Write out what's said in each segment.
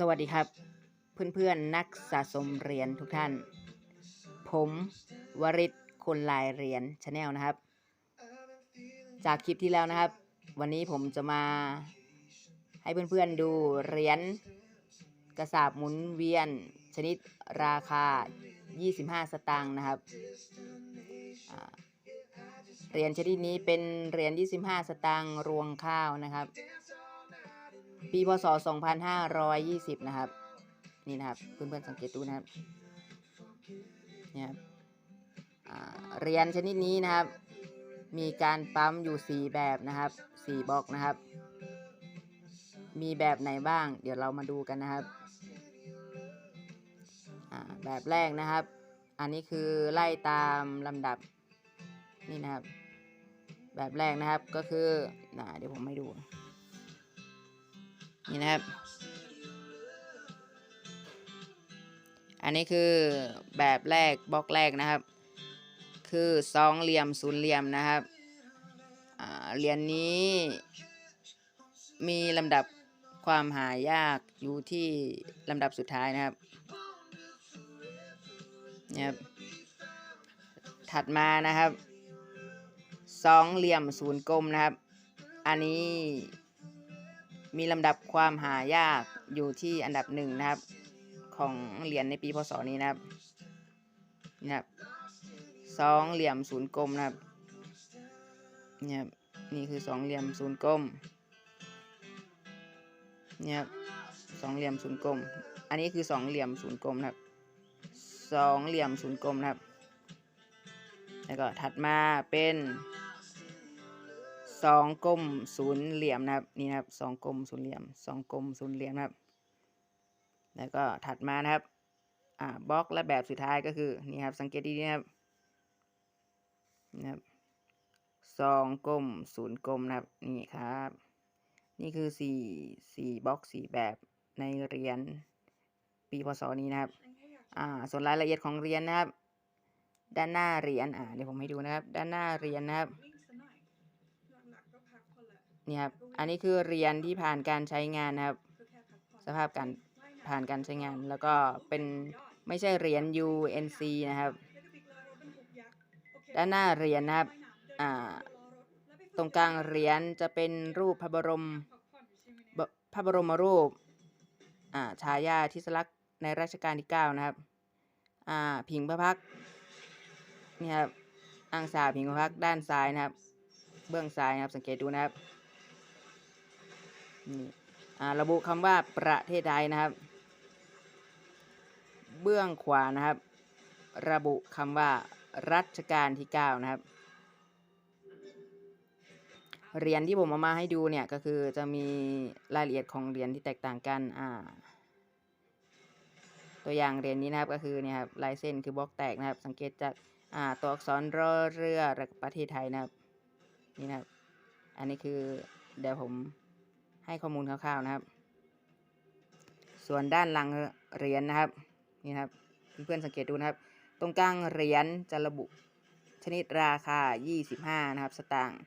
สวัสดีครับ เพื่อนๆนักสะสมเหรียญทุกท่าน ผมวริศคนลายเหรียญชาแนลนะครับ จากคลิปที่แล้วนะครับ วันนี้ผมจะมาให้เพื่อนๆดูเหรียญกระสาบหมุนเวียนชนิดราคา 25 สตางค์นะครับเหรียญชนิดนี้เป็นเหรียญ25 สตางค์รวงข้าวนะครับ ปีพศ 2520 นะครับ นี่นะครับ เพื่อนๆสังเกตดูนะครับเนี่ยครับเหรียญชนิดนี้นะครับ มีการปั๊มอยู่ 4 แบบนะครับ 4บล็อกนะครับ มีแบบไหนบ้าง เดี๋ยวเรามาดูกันนะครับ แบบแรกนะครับ อันนี้คือไล่ตามลำดับนี่นะครับ แบบแรกนะครับก็คือน่าเดี๋ยวผมให้ดู นี่นะครับ อันนี้คือแบบแรกบล็อกแรกนะครับ คือสองเหลี่ยมศูนย์เหลี่ยมนะครับเหรียญนนี้มีลำดับความหายากอยู่ที่ลำดับสุดท้ายนะครับนี่ครับถัดมานะครับสองเหลี่ยมศูนย์กลมนะครับ อันนี้ มีลำดับความหายากอยู่ที่อันดับหนึ่งนะครับ ของเหรียญในปีพศนี้นะครับนี่นะครับสองเหลี่ยมศูนย์กลมนะครับเนี่ยครับนี่คือสองเหลี่ยมศูนย์กลมเนี่ยครับสองเหลี่ยมศูนย์กลม อันนี้คือสองเหลี่ยมศูนย์กลมนะครับสองเหลี่ยมศูนย์กลมนะครับ แล้วก็ถัดมาเป็น สองกลมศูนย์เหลี่ยมนะครับนี่นะครับสองกลมศูนย์เหลี่ยมสองกลมศูนย์เหลี่ยมนะครับ แล้วก็ถัดมานะครับอ่าบล็อกและแบบสุดท้ายก็คือนี่ครับสังเกตดีนะครับนะครับสองกลมศูนย์กลมนะครับนี่ครับ นี่คือสี่สี่บล็อกสี่แบบในเรียญปีพศนี้นะครับอ่าส่วนรายละเอียดของเรียญนะครับ ด้านหน้าเรียญอ่าเดี๋ยวผมให้ดูนะครับ ด้านหน้าเรียญนะครับ วิ่งซะหน่อยหลักๆก็พักค นี่ครับ อันนี้คือเหรียญที่ผ่านการใช้งานนะครับ สภาพการผ่านการใช้งาน แล้วก็เป็นไม่ใช่เหรียญ UNC นะครับ ด้านหน้าเหรียญนะครับ อ่า ตรงกลางเหรียญจะเป็นรูปพระบรมบพระบรมรูป อ่า ชายาทิศลักษณ์ในรัชกาลที่ 9 นะครับ อ่าพิงพระพักนี่ครับ อังสาพิงพระพักด้านซ้ายนะครับ เบื้องซ้ายนะครับ สังเกตดูนะครับ นี่ระบุคำว่าประเทศไทยนะครับ เบื้องขวานะครับ ระบุคำว่ารัชกาลที่9นะครับเหรียญที่ผมเอามาให้ดูเนี่ยก็คือจะมีรายละเอียดของเหรียญที่แตกต่างกันอ่าตัวอย่างเหรียญนี้นะครับก็คือเนี่ยครับลายเส้นคือบล็อกแตกนะครับ สังเกตจากอ่าตัวอักษรรอเรือประเทศไทยนะครับนี่นะครับ อันนี้คือเดี๋ยวผม ให้ข้อมูลคร่าวๆนะครับ ส่วนด้านหลังเหรียญนะครับนี่ครับเพื่อนๆสังเกตดูนะครับ ตรงกลางเหรียญจะระบุชนิดราคา 25 นะครับ สตางค์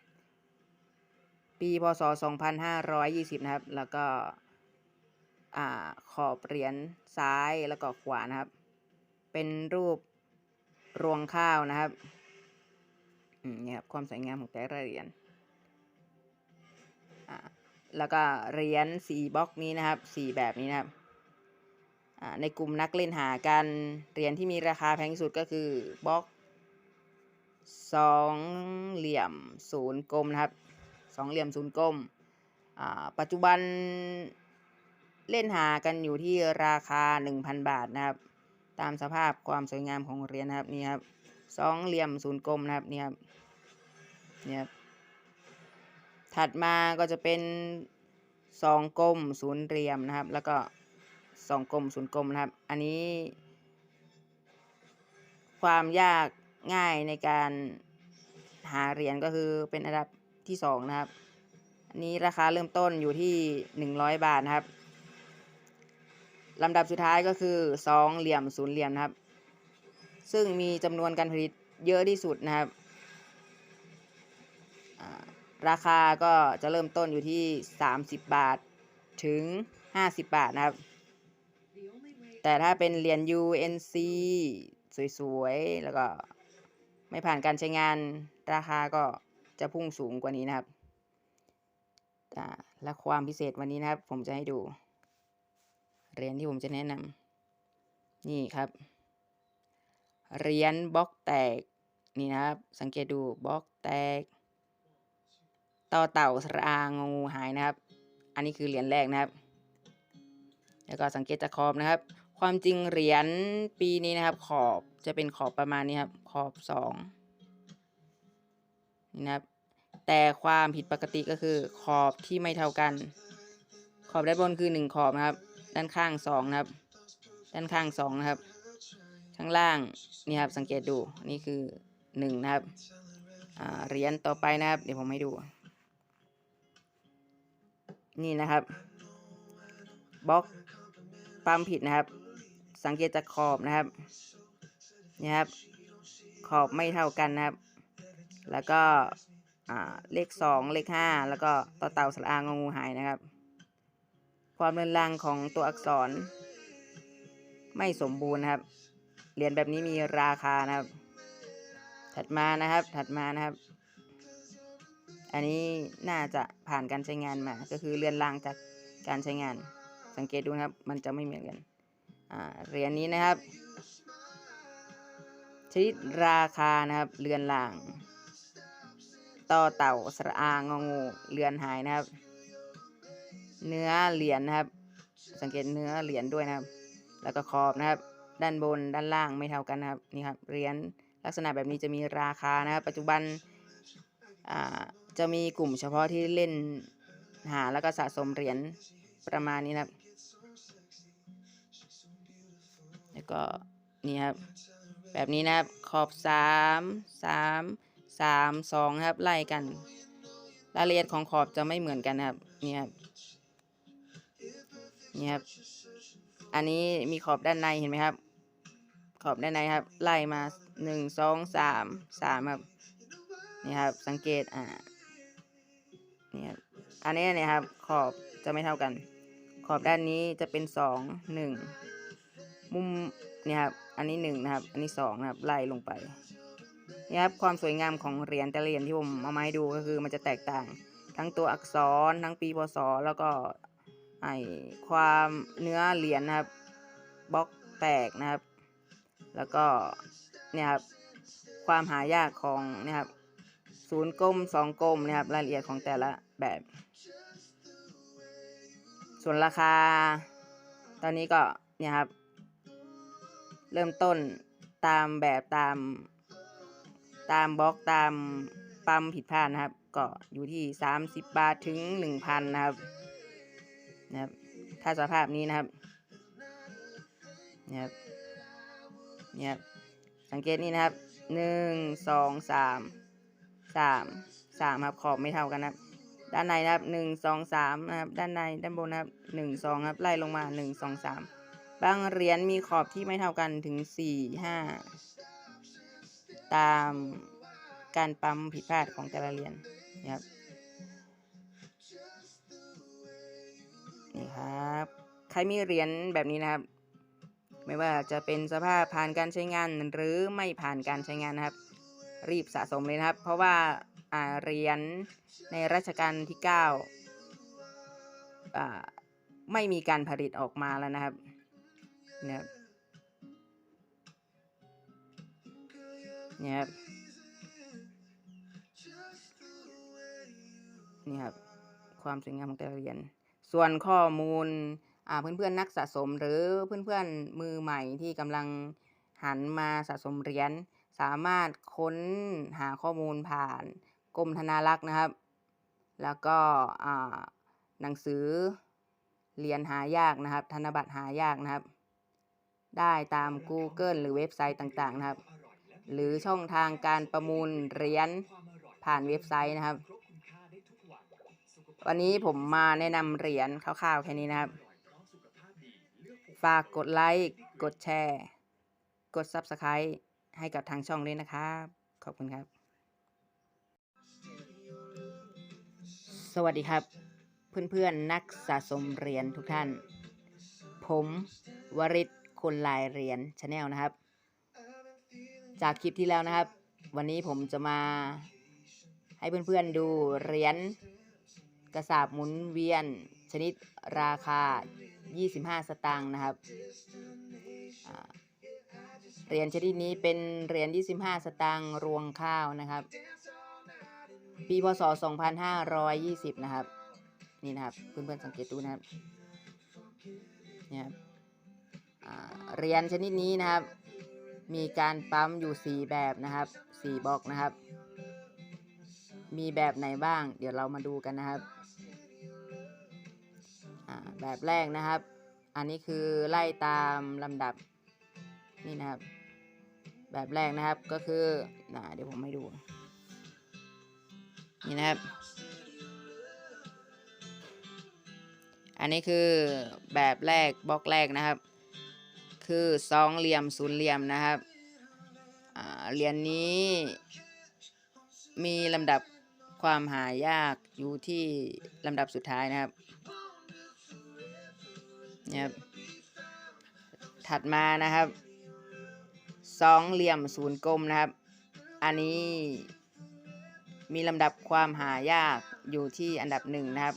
ปีพศ 2520 นะครับ แล้วก็ขอบเหรียญซ้ายแล้วก็ขวานะครับ เป็นรูปรวงข้าวนะครับนี่ครับความสวยงามของแต่ละเหรียญ แล้วก็เหรียญสีบล็อกนี้นะครับสีแบบนี้นะครับในกลุ่มนักเล่นหากันเหรียญที่มีราคาแพงที่สุดก็คือบล็อกสองเหลี่ยมศูนย์กลมนะครับสองเหลี่ยมศูนย์กลมปัจจุบันเล่นหากันอยู่ที่ราคา 1,000 บาทนะครับ ตามสภาพความสวยงามของเหรียญนะครับนี่ครับสองเหลี่ยมศูนย์กลมนะครับนี่ครับนี่ครับ ถัดมาก็จะเป็นสองกลมศูนย์เหลี่ยมนะครับ แล้วก็สองกลมศูนย์กลมนะครับ อันนี้ ความยากง่ายในการหาเหรียญก็คือเป็นอันดับที่สองนะครับ อันนี้ราคาเริ่มต้นอยู่ที่หนึ่งร้อยบาทนะครับลำดับสุดท้ายก็คือสองเหลี่ยมศูนย์เหลี่ยมนะครับ ซึ่งมีจำนวนการผลิตเยอะที่สุดนะครับอ่า ราคาก็จะเริ่มต้นอยู่ที่ 30 บาทถึง 50 บาทนะครับ แต่ถ้าเป็นเหรียญ UNC สวยๆ แล้วก็ไม่ผ่านการใช้งานราคาก็จะพุ่งสูงกว่านี้นะครับอ่และความพิเศษวันนี้นะครับ ผมจะให้ดู เหรียญที่ผมจะแนะนำนี่ครับ เหรียญบล็อกแตกนี่นะครับ สังเกตดูบล็อกแตก ต่อเต่าสระอางงูหายนะครับ อันนี้คือเหรียญแรกนะครับ แล้วก็สังเกตจากขอบนะครับ ความจริงเหรียญปีนี้นะครับ ขอบจะเป็นขอบประมาณนี้ครับ ขอบสองนี่นะครับ แต่ความผิดปกติก็คือขอบที่ไม่เท่ากัน ขอบด้านบนคือหนึ่งขอบนะครับ ด้านข้างสองนะครับ ด้านข้างสองนะครับ ข้างล่างนี่ครับสังเกตดูนี่คือหนึ่งนะครับเหรียญต่อไปนะครับ เดี๋ยวผมให้ดู นี่นะครับบล็อกปั๊มผิดนะครับ สังเกตจากขอบนะครับนี่ครับ ขอบไม่เท่ากันนะครับ แล้วก็เลขสองเลขห้าแล้วก็ต่อเต่าสระอางงูหายนะครับ ความเรือนรางของตัวอักษร ไม่สมบูรณ์นะครับเหรียญแบบนี้มีราคานะครับ ถัดมานะครับถัดมานะครับ อันนี้น่าจะผ่านการใช้งานมา ก็คือเรือนรางจากการใช้งาน สังเกตดูนะครับ มันจะไม่เหมือนกัน อ่า เหรียญนี้นะครับ ชนิดราคานะครับ เรือนรางต่อเต่าสระอางงงูเรือนหายนะครับ เนื้อเหรียญนะครับ สังเกตเนื้อเหรียญด้วยนะครับ แล้วก็ขอบนะครับ ด้านบนด้านล่างไม่เท่ากันนะครับ นี่ครับ เหรียญลักษณะแบบนี้จะมีราคานะครับ ปัจจุบัน อ่า จะมีกลุ่มเฉพาะที่เล่นหาแล้วก็สะสมเหรียญประมาณนี้นะครับ แล้วก็นี่ครับ แบบนี้นะครับ ขอบสามสามสามสองครับไล่กัน รายละเอียดของขอบจะไม่เหมือนกันนะครับ นี่ครับ นี่ครับ อันนี้มีขอบด้านในเห็นไหมครับ ขอบด้านในครับ ไล่มาหนึ่งสองสามสามครับ นี่ครับ สังเกต อ่า นี่ครับอันนี้นี่ยครับ ขอบจะไม่เท่ากัน ขอบด้านนี้จะเป็นสองหนึ่งมุมเนี่ยครับอันนี้หนึ่งนะครับ อันนี้สองนะครับไล่ลงไปนี่ครับความสวยงามของเหรียญแต่ละเหรียญที่ผมเอามาให้ดูก็คือมันจะแตกต่าง ทั้งตัวอักษรทั้งปีพศแล้วก็ไอความเนื้อเหรียญนะครับบล็อกแตกนะครับ แล้วก็เนี่ยครับความหายากของเนี่ยครับ ศูนย์กลมสองกลมนะครับรายละเอียดของแต่ละแบบ ส่วนราคา ตอนนี้ก็เนี่ยครับ เริ่มต้นตามแบบตาม ตามบล็อกตามปั๊มผิดพลาดนะครับ ก็อยู่ที่ 30 บาทถึง 1,000 นะครับนะครับ ถ้าสภาพนี้นะครับเนี่ยครับเนี่ยสังเกตนี่นะครับหนึ่งสองสาม สามสามครับขอบไม่เท่ากันนะครับ ด้านในนะครับหนึ่งสองสามนะครับ ด้านในด้านบนนะครับหนึ่งสองครับไล่ลงมาหนึ่งสองสามบางเหรียญมีขอบที่ไม่เท่ากันถึงสี่ห้าตามการปั๊มผิดพลาดของแต่ละเหรียญนะครับนี่ครับ ใครมีเหรียญแบบนี้นะครับ ไม่ว่าจะเป็นสภาพผ่านการใช้งานหรือไม่ผ่านการใช้งานนะครับ รีบสะสมเลยนะครับ เพราะว่าอ่าเหรียญในรัชกาลที่9อ่าไม่มีการผลิตออกมาแล้วนะครับเนี่ยครับเนี่ยครับนี่ครับ ความสวยงามของแต่ละเหรียญส่วนข้อมูลอ่าเพื่อนๆนักสะสมหรือเพื่อนๆมือใหม่ที่กำลังหันมาสะสมเหรียญ สามารถค้นหาข้อมูลผ่านกรมธนารักษ์นะครับ แล้วก็หนังสือเหรียญหายากนะครับ ธนบัตรหายากนะครับ ได้ตาม Google หรือเว็บไซต์ต่างๆนะครับ หรือช่องทางการประมูลเหรียญผ่านเว็บไซต์นะครับ วันนี้ผมมาแนะนำเหรียญคร่าวๆแค่นี้นะครับ ฝากกดไลค์ กดแชร์ กด Subscribe ให้กับทางช่องด้วยนะครับ ขอบคุณครับ สวัสดีครับ เพื่อนๆนักสะสมเหรียญทุกท่าน ผมวริศคนลายเหรียญชาแนลนะครับ จากคลิปที่แล้วนะครับ วันนี้ผมจะมาให้เพื่อนๆดูเหรียญกระสาบหมุนเวียนชนิดราคา 25 สตางค์นะครับ เหรียญชนิดนี้เป็นเหรียญ25 สตางค์รวงข้าวนะครับ ปีพศ 2520 นะครับ นี่นะครับเพื่อนๆสังเกตดูนะครับเนี่ยครับเหรียญชนิดนี้นะครับ มีการปั๊มอยู่ 4 แบบนะครับ 4บล็อกนะครับ มีแบบไหนบ้าง เดี๋ยวเรามาดูกันนะครับแบบแรกนะครับ อันนี้คือไล่ตามลำดับนี่นะครับ แบบแรกนะครับก็คือนะเดี๋ยวผมให้ดู นี่นะครับ อันนี้คือแบบแรกบล็อกแรกนะครับ คือสองเหลี่ยมศูนย์เหลี่ยมนะครับเหรียญนนี้มีลำดับความหายากอยู่ที่ลำดับสุดท้ายนะครับนี่ครับ ถัดมานะครับ สองเหลี่ยมศูนย์กลมนะครับ อันนี้มีลำดับความหายากอยู่ที่อันดับหนึ่งนะครับ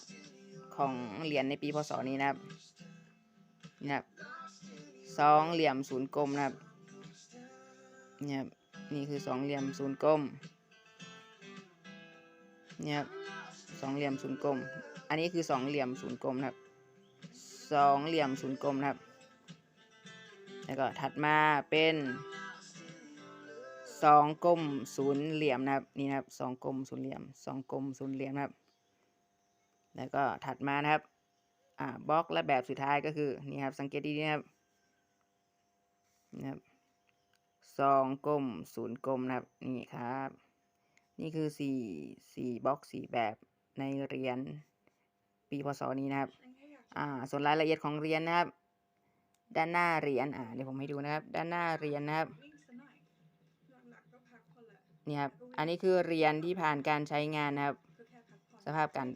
ของเหรียญในปีพศนี้นะครับนี่นะครับสองเหลี่ยมศูนย์กลมนะครับนี่ครับนี่คือสองเหลี่ยมศูนย์กลมนี่ครับสองเหลี่ยมศูนย์กลม อันนี้คือสองเหลี่ยมศูนย์กลมนะครับสองเหลี่ยมศูนย์กลมนะครับ แล้วก็ถัดมาเป็น สองกลมศูนย์เหลี่ยมนะครับนี่นะครับสองกลมศูนย์เหลี่ยมสองกลมศูนย์เหลี่ยมนะครับแล้วก็ถัดมานะครับอ่าบล็อกและแบบสุดท้ายก็คือนี่ครับสังเกตดีๆนะครับนะครับสองกลมศูนย์กลมนะครับนี่ครับ นี่คือสี่สี่บล็อกสี่แบบในเรียญปีพศนี้นะครับอ่าส่วนรายละเอียดของเรียญนะครับ ด้านหน้าเรียญอ่าเดี๋ยวผมให้ดูนะครับ ด้านหน้าเรียญนะครับ วิ่งซะหน่อยหลักๆก็พักผ่อ นี่ครับ อันนี้คือเหรียญที่ผ่านการใช้งานนะครับ สภาพการ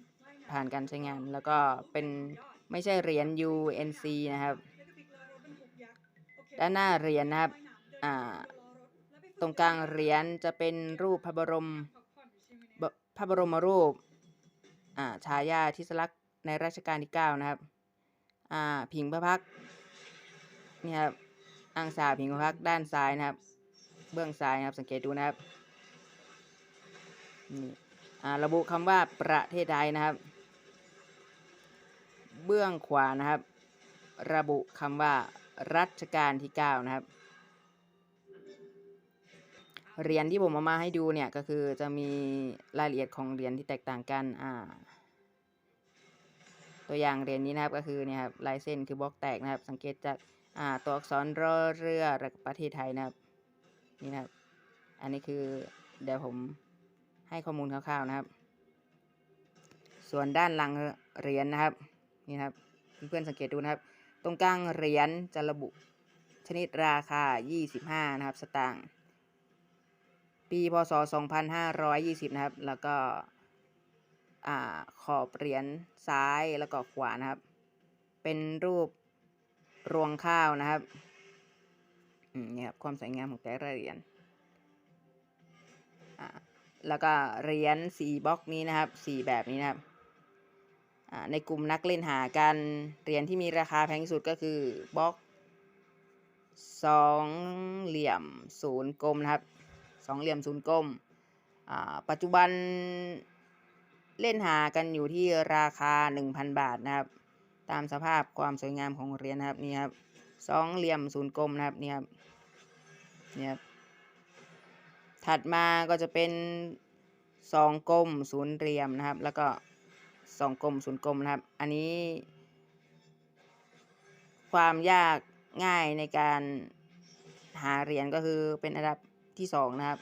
ผ่านการใช้งาน แล้วก็เป็นไม่ใช่เหรียญ UNC นะครับ ด้านหน้าเหรียญนะครับ อ่า ตรงกลางเหรียญจะเป็นรูปพระบรมพักผ่อนอยู่ใช่ไหมเนี่ยบพระบรมรูป อ่า ชายาธิสลักษณ์ในรัชกาลที่เก้านะครับ อ่าพิงพระพักนี่ครับอังสาพิงพระพักด้านซ้ายนะครับ เบื้องซ้ายนะครับ สังเกตดูนะครับ นี่ระบุคำว่าประเทศใดนะครับ เบื้องขวานะครับ ระบุคำว่ารัชกาลที่เก้านะครับเหรียญที่ผมเอามาให้ดูเนี่ยก็คือจะมีรายละเอียดของเหรียญที่แตกต่างกันอ่าตัวอย่างเหรียญนี้นะครับก็คือเนี่ยครับลายเส้นคือบล็อกแตกนะครับ สังเกตจากอ่าตัวอักษรรอเรือและประเทศไทยนะครับนี่นะครับ อันนี้คือเดี๋ยวผม ให้ข้อมูลคร่าวๆนะครับ ส่วนด้านหลังเหรียญนะครับนี่ครับเพื่อนๆสังเกตดูนะครับ ตรงกลางเหรียญจะระบุชนิดราคา 25 นะครับ สตางค์ ปีพศ 2520 นะครับ แล้วก็ขอบเหรียญซ้ายแล้วก็ขวานะครับ เป็นรูปรวงข้าวนะครับนี่ครับ ความสวยงามของแต่ละเหรียญอ่า แล้วก็เหรียญสีบล็อกนี้นะครับสีแบบนี้นะครับในกลุ่มนักเล่นหากันเหรียญที่มีราคาแพงที่สุดก็คือบล็อกสองเหลี่ยมศูนย์กลมนะครับสองเหลี่ยมศูนย์กลมปัจจุบันเล่นหากันอยู่ที่ราคา 1,000 บาทนะครับ ตามสภาพความสวยงามของเหรียญนะครับนี่ครับสองเหลี่ยมศูนย์กลมนะครับนี่ครับนี่ครับ ถัดมาก็จะเป็นสองกลมศูนย์เหลี่ยมนะครับ แล้วก็สองกลมศูนย์กลมนะครับ อันนี้ ความยากง่ายในการหาเหรียญก็คือเป็นอันดับที่สองนะครับ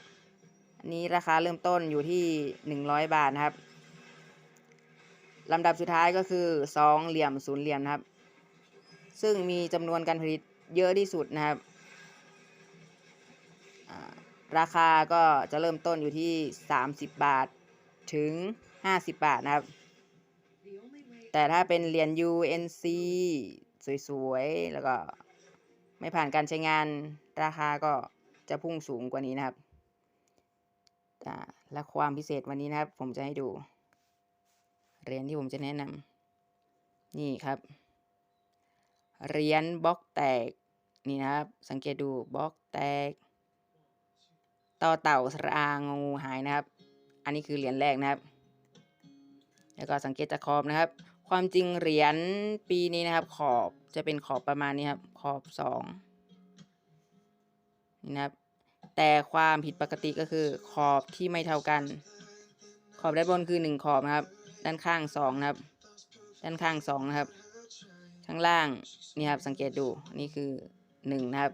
อันนี้ราคาเริ่มต้นอยู่ที่หนึ่งร้อยบาทนะครับลำดับสุดท้ายก็คือสองเหลี่ยมศูนย์เหลี่ยมนะครับ ซึ่งมีจำนวนการผลิตเยอะที่สุดนะครับ ราคาก็จะเริ่มต้นอยู่ที่ 30 บาทถึง 50 บาทนะครับ แต่ถ้าเป็นเหรียญ UNC สวยๆ แล้วก็ไม่ผ่านการใช้งานราคาก็จะพุ่งสูงกว่านี้นะครับ และความพิเศษวันนี้นะครับ ผมจะให้ดู เหรียญที่ผมจะแนะนำนี่ครับ เหรียญบล็อกแตกนี่นะครับ สังเกตดูบล็อกแตก ต่อเต่าสระอางงูหายนะครับ อันนี้คือเหรียญแรกนะครับ แล้วก็สังเกตจากขอบนะครับ ความจริงเหรียญปีนี้นะครับ ขอบจะเป็นขอบประมาณนี้ครับ ขอบสองนี่นะครับ แต่ความผิดปกติก็คือขอบที่ไม่เท่ากัน ขอบด้านบนคือหนึ่งขอบนะครับ ด้านข้างสองนะครับ ด้านข้างสองนะครับ ข้างล่างนี่ครับสังเกตดูนี่คือหนึ่งนะครับ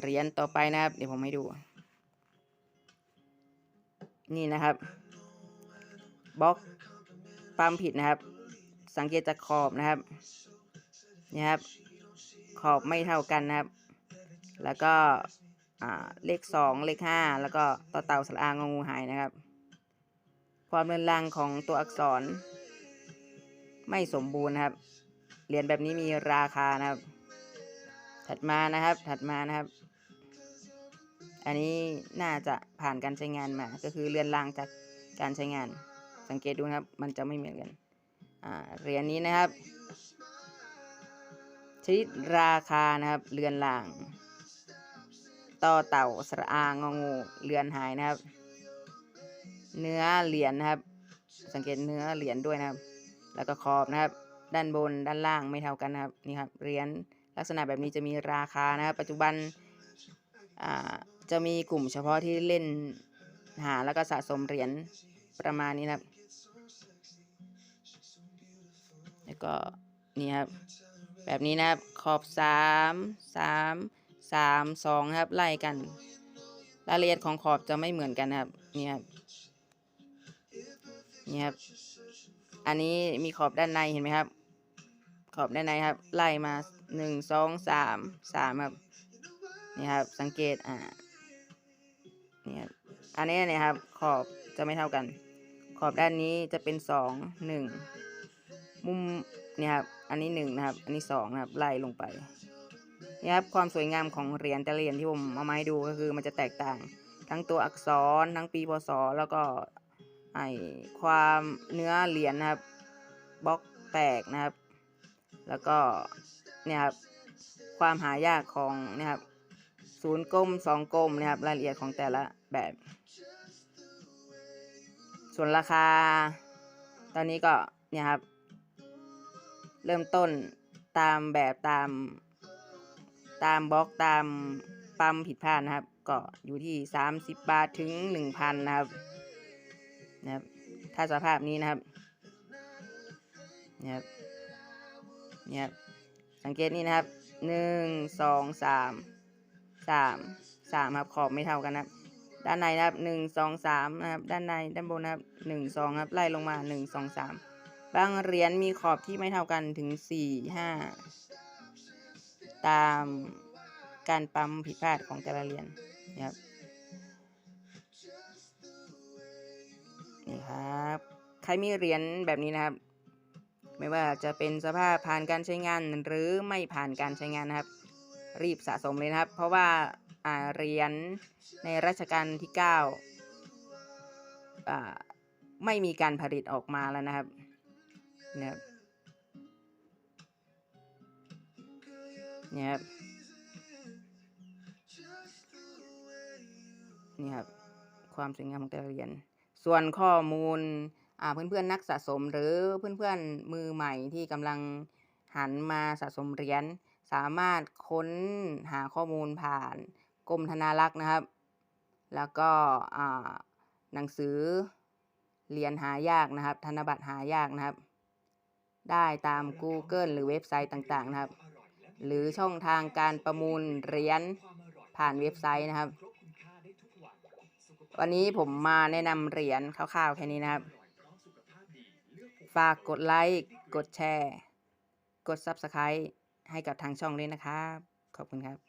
เหรียญต่อไปนะครับ เดี๋ยวผมให้ดู นี่นะครับบล็อกปั๊มผิดนะครับ สังเกตจากขอบนะครับนี่ครับ ขอบไม่เท่ากันนะครับ แล้วก็เลขสองเลขห้าแล้วก็ต่อเต่าสระอางงูหายนะครับ ความเรือนรังของตัวอักษร ไม่สมบูรณ์นะครับเหรียญแบบนี้มีราคานะครับ ถัดมานะครับถัดมานะครับ อันนี้น่าจะผ่านการใช้งานมา ก็คือเรือนรางจากการใช้งาน สังเกตดูนะครับ มันจะไม่เหมือนกัน อ่า เหรียญนี้นะครับชนิดราคานะครับ เรือนราง ต่อเต่าสระอางงองู เรือนหายนะครับ เนื้อเหรียญนะครับ สังเกตเนื้อเหรียญด้วยนะครับ แล้วก็ขอบนะครับ ด้านบนด้านล่างไม่เท่ากันนะครับ นี่ครับ เหรียญลักษณะแบบนี้จะมีราคานะครับ ปัจจุบัน อ่า จะมีกลุ่มเฉพาะที่เล่นหาแล้วก็สะสมเหรียญประมาณนี้นะครับ แล้วก็นี่ครับ แบบนี้นะครับ ขอบสามสามสามสองครับ ไล่กัน รายละเอียดของขอบจะไม่เหมือนกันนะครับ นี่ครับ นี่ครับ อันนี้มีขอบด้านในเห็นไหมครับ ขอบด้านในครับ ไล่มาหนึ่งสองสามสามครับ นี่ครับ สังเกต อ่า นี่ครับอันนี้เนี่ยครับขอบจะไม่เท่ากัน ขอบด้านนี้จะเป็นสองหนึ่งมุมเนี่ยครับอันนี้หนึ่งนะครับ อันนี้สองนะครับไล่ลงไปนี่ครับความสวยงามของเหรียญแต่ละเหรียญที่ผมเอามาให้ดูก็คือมันจะแตกต่าง ทั้งตัวอักษรทั้งปีพศแล้วก็ไอความเนื้อเหรียญนะครับบล็อกแตกนะครับ แล้วก็เนี่ยครับความหายากของเนี่ยครับ ศูนย์กลมสองกลมนะครับรายละเอียดของแต่ละแบบ ส่วนราคา ตอนนี้ก็เนี่ยครับ เริ่มต้นตามแบบตาม ตามบล็อกตามปั๊มผิดพลาดนะครับ ก็อยู่ที่ 30 บาทถึง 1,000 นะครับนะครับ ถ้าสภาพนี้นะครับนี่ยครับเนี่ยครับสังเกตนี่นะครับหนึ่งสองสาม สามสามครับขอบไม่เท่ากันนะครับ ด้านในนะครับหนึ่งสองสามนะครับ ด้านในด้านบนนะครับหนึ่งสองครับไล่ลงมาหนึ่งสองสามบางเหรียญมีขอบที่ไม่เท่ากันถึงสี่ห้าตามการปั๊มผิดพลาดของแต่ละเหรียญนะครับนี่ครับ ใครมีเหรียญแบบนี้นะครับ ไม่ว่าจะเป็นสภาพผ่านการใช้งานหรือไม่ผ่านการใช้งานนะครับ รีบสะสมเลยนะครับ เพราะว่าอาเหรียญในรัชกาลที่เก้าไม่มีการผลิตออกมาแล้วนะครับเนี่ยครับเนี่ยครับนี่ครับความสวยงามของแต่ละเหรียญส่วนข้อมูลอ่าเพื่อนๆนักสะสมหรือเพื่อนๆมือใหม่ที่กำลังหันมาสะสมเหรียญ สามารถค้นหาข้อมูลผ่านกรมธนารักษ์นะครับ แล้วก็หนังสือเหรียญหายากนะครับ ธนบัตรหายากนะครับ ได้ตาม Google หรือเว็บไซต์ต่างๆนะครับ หรือช่องทางการประมูลเหรียญผ่านเว็บไซต์นะครับ วันนี้ผมมาแนะนำเหรียญคร่าวๆแค่นี้นะครับ ฝากกดไลค์ กดแชร์ กด Subscribe ให้กับทางช่องด้วยนะครับ ขอบคุณครับ